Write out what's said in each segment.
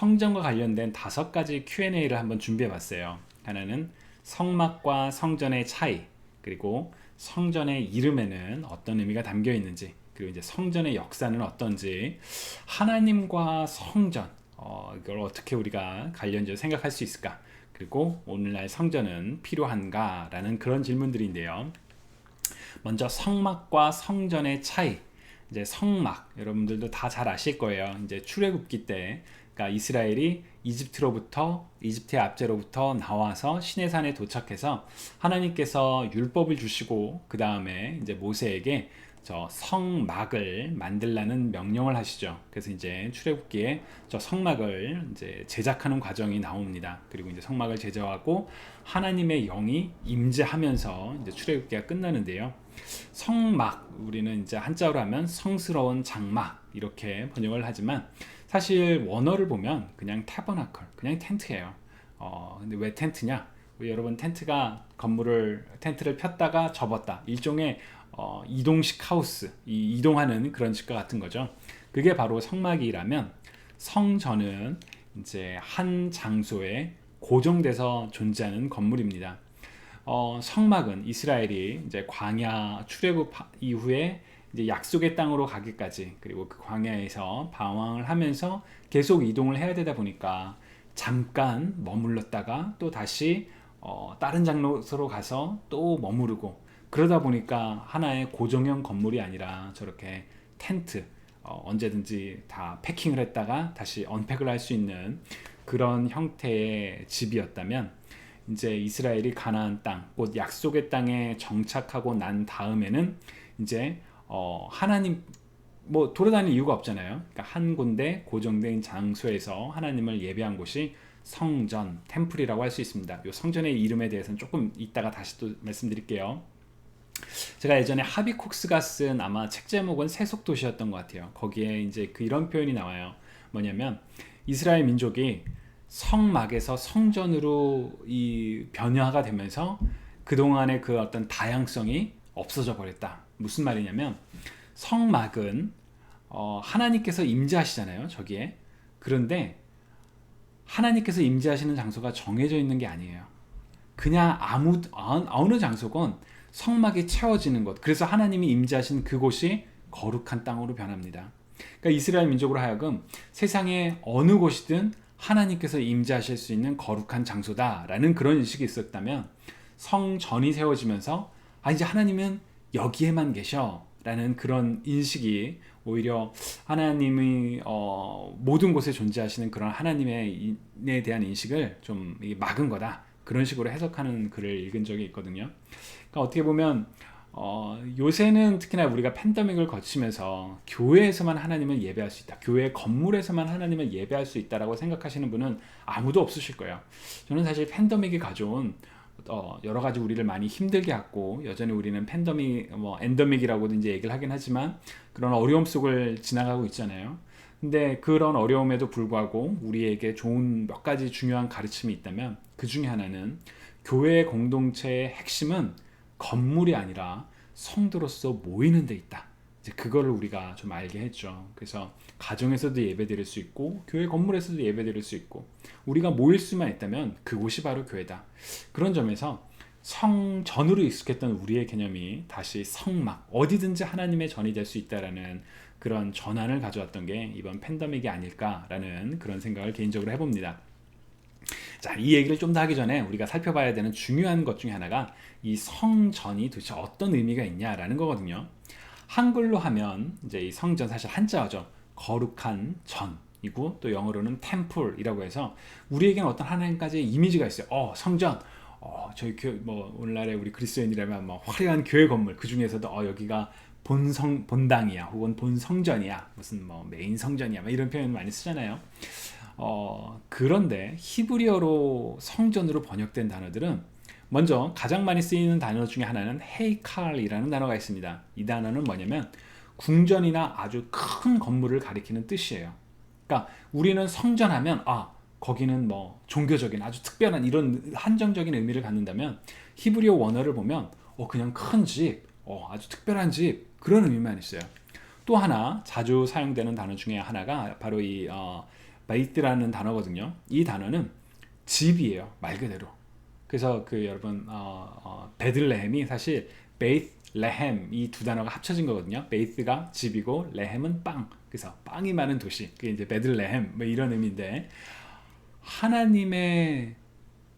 성전과 관련된 다섯 가지 Q&A를 한번 준비해 봤어요. 하나는 성막과 성전의 차이, 그리고 성전의 이름에는 어떤 의미가 담겨 있는지, 그리고 이제 성전의 역사는 어떤지, 하나님과 성전, 어, 이걸 어떻게 우리가 관련적으로 생각할 수 있을까? 그리고 오늘날 성전은 필요한가 라는 그런 질문들인데요. 먼저 성막과 성전의 차이. 이제 성막 여러분들도 다 잘 아실 거예요. 이제 출애굽기 때 그러니까 이스라엘이 이집트로부터 이집트의 압제로부터 나와서 시내산에 도착해서 하나님께서 율법을 주시고 그 다음에 이제 모세에게 저 성막을 만들라는 명령을 하시죠. 그래서 이제 출애굽기에 저 성막을 이제 제작하는 과정이 나옵니다. 그리고 이제 성막을 제작하고 하나님의 영이 임재하면서 이제 출애굽기가 끝나는데요. 성막 우리는 이제 한자로 하면 성스러운 장막 이렇게 번역을 하지만 사실 원어를 보면 그냥 타버나클 그냥 텐트예요. 어 근데 왜 텐트냐? 여러분 텐트가 건물을 텐트를 폈다가 접었다 일종의 어, 이동식 하우스, 이 이동하는 그런 집과 같은 거죠. 그게 바로 성막이라면 성전은 이제 한 장소에 고정돼서 존재하는 건물입니다. 어, 성막은 이스라엘이 이제 광야 출애굽 이후에 이제 약속의 땅으로 가기까지 그리고 그 광야에서 방황을 하면서 계속 이동을 해야 되다 보니까 잠깐 머물렀다가 또 다시 어, 다른 장소로 가서 또 머무르고 그러다 보니까 하나의 고정형 건물이 아니라 저렇게 텐트 어, 언제든지 다 패킹을 했다가 다시 언팩을 할 수 있는 그런 형태의 집이었다면 이제 이스라엘이 가나안 땅, 곧 약속의 땅에 정착하고 난 다음에는 이제 어, 하나님 뭐 돌아다닐 이유가 없잖아요. 그러니까 한 군데 고정된 장소에서 하나님을 예배한 곳이 성전, 템플이라고 할 수 있습니다. 이 성전의 이름에 대해서는 조금 이따가 다시 또 말씀드릴게요. 제가 예전에 하비 콕스가 쓴 아마 책 제목은 세속 도시였던 것 같아요. 거기에 이제 그 이런 표현이 나와요. 뭐냐면 이스라엘 민족이 성막에서 성전으로 이 변화가 되면서 그동안의 그 어떤 다양성이 없어져 버렸다. 무슨 말이냐면 성막은 어, 하나님께서 임재하시잖아요. 저기에. 그런데 하나님께서 임재하시는 장소가 정해져 있는 게 아니에요. 그냥 아무 어느 장소건 성막이 채워지는 것. 그래서 하나님이 임재하신 그곳이 거룩한 땅으로 변합니다. 그러니까 이스라엘 민족으로 하여금 세상의 어느 곳이든 하나님께서 임재하실 수 있는 거룩한 장소다라는 그런 인식이 있었다면 성전이 세워지면서 아 이제 하나님은 여기에만 계셔라는 그런 인식이 오히려 하나님의 어, 모든 곳에 존재하시는 그런 하나님에 대한 인식을 좀 막은 거다 그런 식으로 해석하는 글을 읽은 적이 있거든요. 그러니까 어떻게 보면 어, 요새는 특히나 우리가 팬데믹을 거치면서 교회에서만 하나님을 예배할 수 있다. 교회 건물에서만 하나님을 예배할 수 있다라고 생각하시는 분은 아무도 없으실 거예요. 저는 사실 팬데믹이 가져온 어, 여러 가지 우리를 많이 힘들게 했고 여전히 우리는 팬데믹 뭐 엔더믹이라고도 이제 얘기를 하긴 하지만 그런 어려움 속을 지나가고 있잖아요. 근데 그런 어려움에도 불구하고 우리에게 좋은 몇 가지 중요한 가르침이 있다면 그 중에 하나는 교회 공동체의 핵심은 건물이 아니라 성도로서 모이는 데 있다. 이제 그거를 우리가 좀 알게 했죠. 그래서 가정에서도 예배드릴 수 있고 교회 건물에서도 예배드릴 수 있고 우리가 모일 수만 있다면 그곳이 바로 교회다. 그런 점에서 성 전으로 익숙했던 우리의 개념이 다시 성막 어디든지 하나님의 전이 될 수 있다라는 그런 전환을 가져왔던 게 이번 팬데믹이 아닐까라는 그런 생각을 개인적으로 해봅니다. 자, 이 얘기를 좀 더 하기 전에 우리가 살펴봐야 되는 중요한 것 중에 하나가 이 성전이 도대체 어떤 의미가 있냐라는 거거든요. 한글로 하면 이제 이 성전 사실 한자어죠. 거룩한 전이고 또 영어로는 템플이라고 해서 우리에게는 어떤 하나님까지의 이미지가 있어요. 어, 성전. 어, 저희 교, 뭐 오늘날에 우리 그리스도인이라면 뭐 화려한 교회 건물 그 중에서도 어, 여기가 본성 본당이야 혹은 본성전이야 무슨 뭐 메인 성전이야 뭐 이런 표현 많이 쓰잖아요. 어, 그런데 히브리어로 성전으로 번역된 단어들은 먼저 가장 많이 쓰이는 단어 중에 하나는 헤이칼이라는 단어가 있습니다. 이 단어는 뭐냐면 궁전이나 아주 큰 건물을 가리키는 뜻이에요. 그러니까 우리는 성전하면 아 거기는 뭐 종교적인 아주 특별한 이런 한정적인 의미를 갖는다면 히브리어 원어를 보면 어 그냥 큰 집, 어 아주 특별한 집 그런 의미만 있어요. 또 하나 자주 사용되는 단어 중에 하나가 바로 이 어, 베이트라는 단어거든요. 이 단어는 집이에요. 말 그대로. 그래서 그 여러분 어, 어, 베들레헴이 사실 베이트 레헴 이 두 단어가 합쳐진 거거든요. 베이트가 집이고 레헴은 빵. 그래서 빵이 많은 도시. 그게 이제 베들레헴 뭐 이런 의미인데 하나님의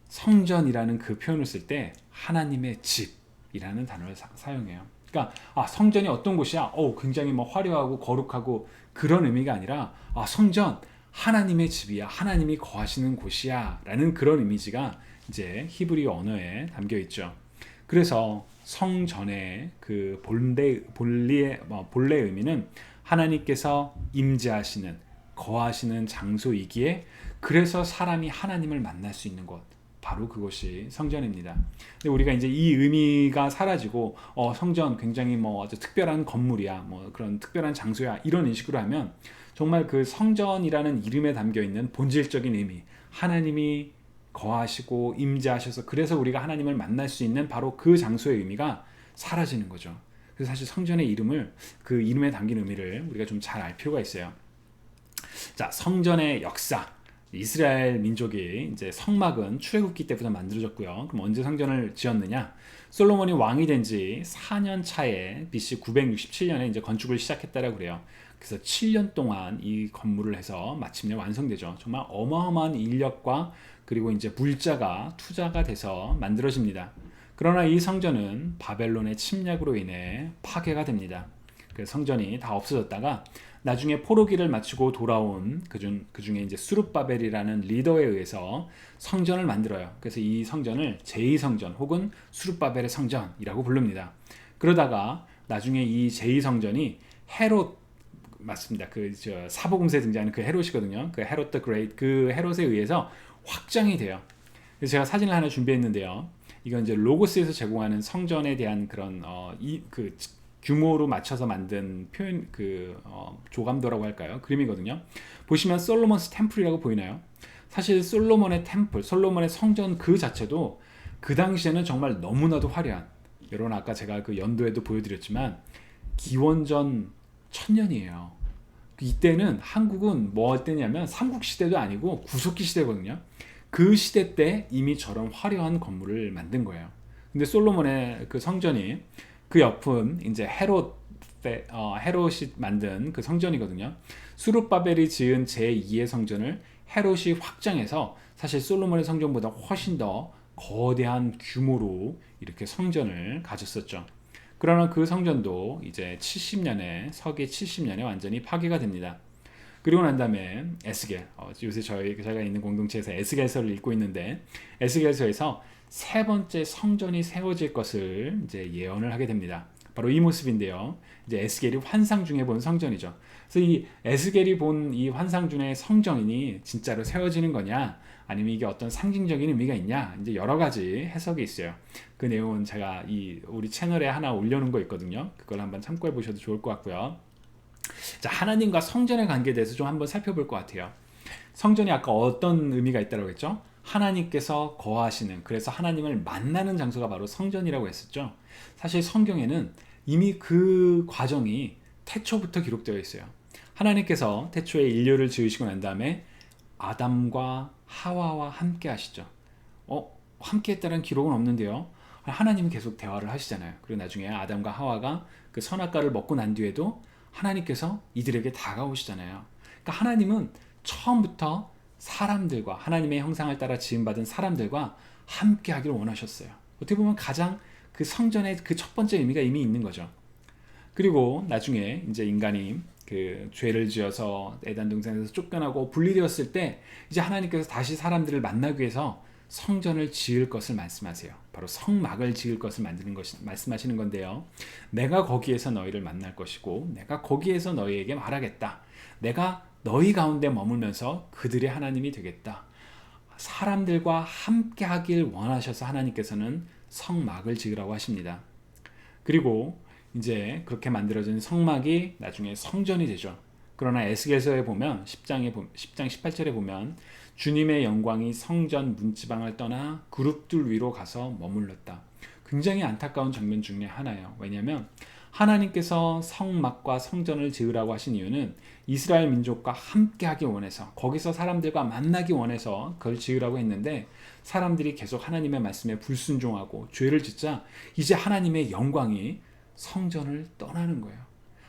성전이라는 그 표현을 쓸 때 하나님의 집이라는 단어를 사, 용해요 그러니까 아, 성전이 어떤 곳이야? 어, 굉장히 뭐 화려하고 거룩하고 그런 의미가 아니라 아, 성전 하나님의 집이야. 하나님이 거하시는 곳이야 라는 그런 이미지가 이제 히브리 언어에 담겨 있죠. 그래서 성전의 그 본래 본리의 뭐 본래 의미는 하나님께서 임재하시는 거하시는 장소이기에 그래서 사람이 하나님을 만날 수 있는 곳 바로 그것이 성전입니다. 근데 우리가 이제 이 의미가 사라지고 어, 성전 굉장히 뭐 아주 특별한 건물이야, 뭐 그런 특별한 장소야 이런 인식으로 하면 정말 그 성전이라는 이름에 담겨 있는 본질적인 의미, 하나님이 거하시고 임재하셔서 그래서 우리가 하나님을 만날 수 있는 바로 그 장소의 의미가 사라지는 거죠. 그래서 사실 성전의 이름을 그 이름에 담긴 의미를 우리가 좀 잘 알 필요가 있어요. 자, 성전의 역사. 이스라엘 민족이 이제 성막은 출애굽기 때부터 만들어졌고요. 그럼 언제 성전을 지었느냐? 솔로몬이 왕이 된 지 4년 차에 BC 967년에 이제 건축을 시작했다라고 그래요. 그래서 7년 동안 이 건물을 해서 마침내 완성되죠. 정말 어마어마한 인력과 그리고 이제 물자가 투자가 돼서 만들어집니다. 그러나 이 성전은 바벨론의 침략으로 인해 파괴가 됩니다. 그 성전이 다 없어졌다가 나중에 포로기를 마치고 돌아온 그중 그중에 이제 수룹바벨이라는 리더에 의해서 성전을 만들어요. 그래서 이 성전을 제2 성전 혹은 수룹바벨의 성전이라고 부릅니다. 그러다가 나중에 이 제2 성전이 헤롯 맞습니다. 그 사복음서에 등장하는 그 헤롯이거든요. 그 헤롯 더 그레이트 그 헤롯에 의해서 확장이 돼요. 그래서 제가 사진을 하나 준비했는데요. 이건 이제 로고스에서 제공하는 성전에 대한 그런 어, 이그 규모로 맞춰서 만든 표현 그 어, 조감도라고 할까요? 그림이거든요. 보시면 솔로몬스 템플이라고 보이나요? 사실 솔로몬의 템플, 솔로몬의 성전 그 자체도 그 당시에는 정말 너무나도 화려한 여러분 아까 제가 그 연도에도 보여드렸지만 기원전 천년이에요. 이때는 한국은 뭐 때냐면 삼국 시대도 아니고 구석기 시대거든요. 그 시대 때 이미 저런 화려한 건물을 만든 거예요. 근데 솔로몬의 그 성전이 그 옆은 이제 헤롯 어, 헤롯이 만든 그 성전이거든요. 수룹바벨이 지은 제2의 성전을 헤롯이 확장해서 사실 솔로몬의 성전보다 훨씬 더 거대한 규모로 이렇게 성전을 가졌었죠. 그러나 그 성전도 이제 70년에 서기 70년에 완전히 파괴가 됩니다. 그리고 난 다음에 에스겔 어, 요새 저희 제가 있는 공동체에서 에스겔서를 읽고 있는데 에스겔서에서 세 번째 성전이 세워질 것을 이제 예언을 하게 됩니다. 바로 이 모습인데요. 이제 에스겔이 환상 중에 본 성전이죠. 그래서 이 에스겔이 본 이 환상 중의 성전이 진짜로 세워지는 거냐, 아니면 이게 어떤 상징적인 의미가 있냐, 이제 여러 가지 해석이 있어요. 그 내용은 제가 이 우리 채널에 하나 올려놓은 거 있거든요. 그걸 한번 참고해 보셔도 좋을 것 같고요. 자, 하나님과 성전의 관계에 대해서 좀 한번 살펴볼 것 같아요. 성전이 아까 어떤 의미가 있다고 했죠? 하나님께서 거하시는 그래서 하나님을 만나는 장소가 바로 성전이라고 했었죠. 사실 성경에는 이미 그 과정이 태초부터 기록되어 있어요. 하나님께서 태초에 인류를 지으시고 난 다음에 아담과 하와와 함께 하시죠. 어, 함께 했다는 기록은 없는데요. 하나님이 계속 대화를 하시잖아요. 그리고 나중에 아담과 하와가 그 선악과를 먹고 난 뒤에도 하나님께서 이들에게 다가오시잖아요. 그러니까 하나님은 처음부터 사람들과 하나님의 형상을 따라 지음받은 사람들과 함께 하기를 원하셨어요. 어떻게 보면 가장 그 성전의 그 첫 번째 의미가 이미 있는 거죠. 그리고 나중에 이제 인간이 그 죄를 지어서 에단 동산에서 쫓겨나고 분리되었을 때 이제 하나님께서 다시 사람들을 만나기 위해서 성전을 지을 것을 말씀하세요. 바로 성막을 지을 것을 만드는 것이 말씀하시는 건데요. 내가 거기에서 너희를 만날 것이고 내가 거기에서 너희에게 말하겠다. 내가 너희 가운데 머물면서 그들의 하나님이 되겠다. 사람들과 함께 하길 원하셔서 하나님께서는 성막을 지으라고 하십니다. 그리고 이제 그렇게 만들어진 성막이 나중에 성전이 되죠. 그러나 에스겔서에 보면 10장에 10장 18절에 보면 주님의 영광이 성전 문지방을 떠나 그룹들 위로 가서 머물렀다. 굉장히 안타까운 장면 중에 하나예요. 왜냐하면 하나님께서 성막과 성전을 지으라고 하신 이유는 이스라엘 민족과 함께 하기 원해서 거기서 사람들과 만나기 원해서 그걸 지으라고 했는데 사람들이 계속 하나님의 말씀에 불순종하고 죄를 짓자 이제 하나님의 영광이 성전을 떠나는 거예요.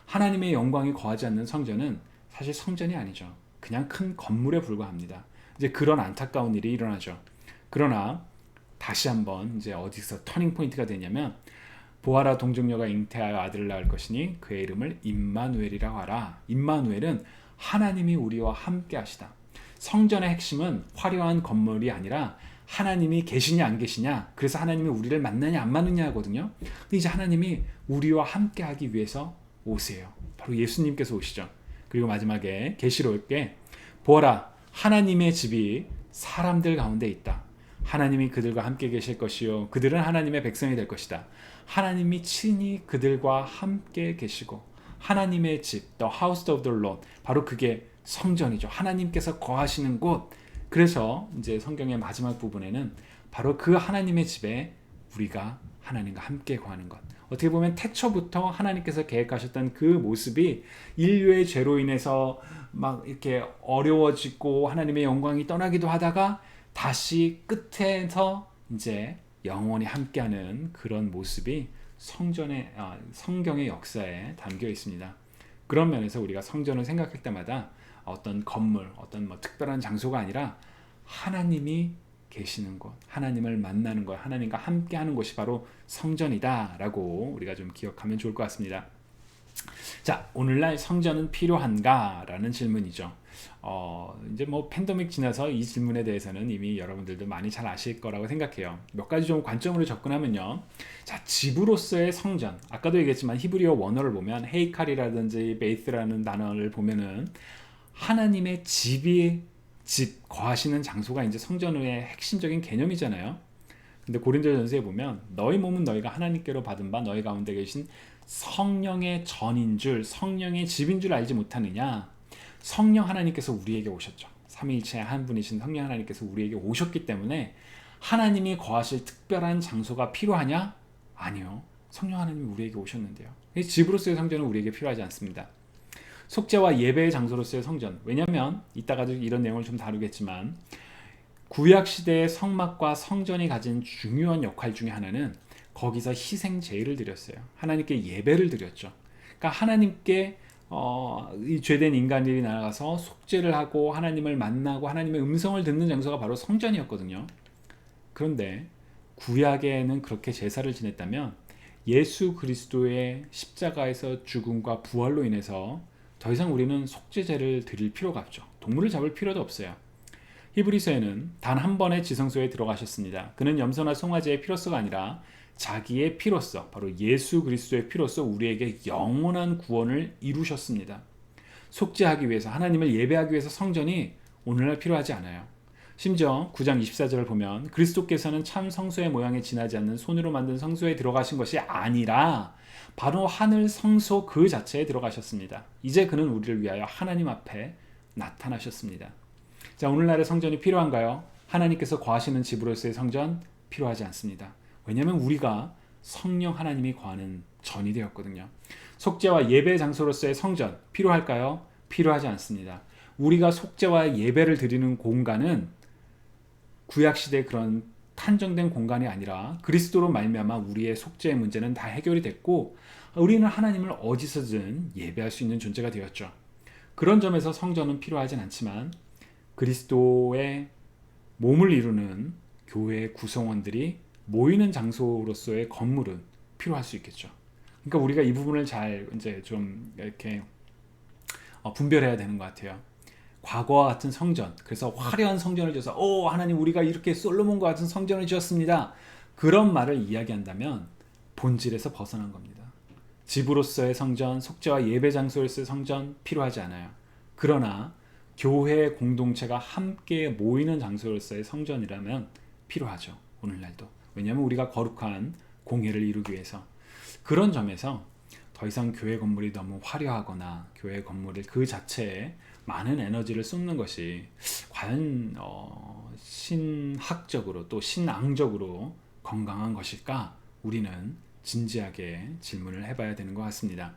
하나님의 영광이 거하지 않는 성전은 사실 성전이 아니죠. 그냥 큰 건물에 불과합니다. 이제 그런 안타까운 일이 일어나죠. 그러나 다시 한번 이제 어디서 터닝 포인트가 되냐면 보아라 동정녀가 잉태하여 아들을 낳을 것이니 그의 이름을 임마누엘이라고 하라. 임마누엘은 하나님이 우리와 함께 하시다. 성전의 핵심은 화려한 건물이 아니라 하나님이 계시냐 안 계시냐 그래서 하나님이 우리를 만나냐 안 만나냐 하거든요. 근데 이제 하나님이 우리와 함께 하기 위해서 오세요. 바로 예수님께서 오시죠. 그리고 마지막에 계시록에 보아라 하나님의 집이 사람들 가운데 있다. 하나님이 그들과 함께 계실 것이요 그들은 하나님의 백성이 될 것이다. 하나님이 친히 그들과 함께 계시고 하나님의 집, the house of the Lord 바로 그게 성전이죠. 하나님께서 거하시는 곳. 그래서 이제 성경의 마지막 부분에는 바로 그 하나님의 집에 우리가 하나님과 함께 거하는 것. 어떻게 보면 태초부터 하나님께서 계획하셨던 그 모습이 인류의 죄로 인해서 막 이렇게 어려워지고 하나님의 영광이 떠나기도 하다가 다시 끝에서 이제 영원히 함께하는 그런 모습이 성전의 아, 성경의 역사에 담겨 있습니다. 그런 면에서 우리가 성전을 생각할 때마다 어떤 건물, 어떤 뭐 특별한 장소가 아니라 하나님이 계시는 곳, 하나님을 만나는 것, 하나님과 함께하는 곳이 바로 성전이다라고 우리가 좀 기억하면 좋을 것 같습니다. 자, 오늘날 성전은 필요한가 라는 질문이죠. 어, 이제 뭐 팬데믹 지나서 이 질문에 대해서는 이미 여러분들도 많이 잘 아실 거라고 생각해요. 몇 가지 좀 관점으로 접근하면요. 자, 집으로서의 성전. 아까도 얘기했지만 히브리어 원어를 보면 헤이칼이라든지 베이스라는 단어를 보면은 하나님의 집이 집 거하시는 장소가 이제 성전의 핵심적인 개념이잖아요. 근데 고린도전서에 보면 너희 몸은 너희가 하나님께로 받은 바 너희 가운데 계신 성령의 전인 줄 성령의 집인 줄 알지 못하느냐? 성령 하나님께서 우리에게 오셨죠. 삼위일체 한 분이신 성령 하나님께서 우리에게 오셨기 때문에 하나님이 거하실 특별한 장소가 필요하냐? 아니요. 성령 하나님이 우리에게 오셨는데요. 집으로서의 성전은 우리에게 필요하지 않습니다. 속죄와 예배의 장소로서의 성전. 왜냐하면 이따가도 이런 내용을 좀 다루겠지만 구약 시대의 성막과 성전이 가진 중요한 역할 중에 하나는 거기서 희생 제의를 드렸어요. 하나님께 예배를 드렸죠. 그러니까 하나님께 어, 이 죄된 인간들이 나가서 속죄를 하고 하나님을 만나고 하나님의 음성을 듣는 장소가 바로 성전이었거든요. 그런데 구약에는 그렇게 제사를 지냈다면 예수 그리스도의 십자가에서 죽음과 부활로 인해서 더 이상 우리는 속죄제를 드릴 필요가 없죠. 동물을 잡을 필요도 없어요. 히브리서에는 단 한 번의 지성소에 들어가셨습니다. 그는 염소나 송아지의 피로서가 아니라 자기의 피로써 바로 예수 그리스도의 피로써 우리에게 영원한 구원을 이루셨습니다. 속죄하기 위해서 하나님을 예배하기 위해서 성전이 오늘날 필요하지 않아요. 심지어 9장 24절을 보면 그리스도께서는 참 성소의 모양에 지나지 않는 손으로 만든 성소에 들어가신 것이 아니라 바로 하늘 성소 그 자체에 들어가셨습니다. 이제 그는 우리를 위하여 하나님 앞에 나타나셨습니다. 자, 오늘날의 성전이 필요한가요? 하나님께서 거하시는 집으로서의 성전 필요하지 않습니다. 왜냐하면 우리가 성령 하나님이 거하는 전이 되었거든요. 속죄와 예배 장소로서의 성전 필요할까요? 필요하지 않습니다. 우리가 속죄와 예배를 드리는 공간은 구약 시대 그런 탄정된 공간이 아니라 그리스도로 말미암아 우리의 속죄의 문제는 다 해결이 됐고 우리는 하나님을 어디서든 예배할 수 있는 존재가 되었죠. 그런 점에서 성전은 필요하진 않지만 그리스도의 몸을 이루는 교회 구성원들이 모이는 장소로서의 건물은 필요할 수 있겠죠. 그러니까 우리가 이 부분을 잘 이제 좀 이렇게 어, 분별해야 되는 것 같아요. 과거와 같은 성전, 그래서 화려한 성전을 지어서 오 하나님 우리가 이렇게 솔로몬과 같은 성전을 지었습니다. 그런 말을 이야기한다면 본질에서 벗어난 겁니다. 집으로서의 성전, 속죄와 예배 장소로서의 성전 필요하지 않아요. 그러나 교회 공동체가 함께 모이는 장소로서의 성전이라면 필요하죠. 오늘날도. 왜냐하면 우리가 거룩한 공예를 이루기 위해서 그런 점에서 더 이상 교회 건물이 너무 화려하거나 교회 건물을 그 자체에 많은 에너지를 쏟는 것이 과연 어, 신학적으로 또 신앙적으로 건강한 것일까? 우리는 진지하게 질문을 해봐야 되는 것 같습니다.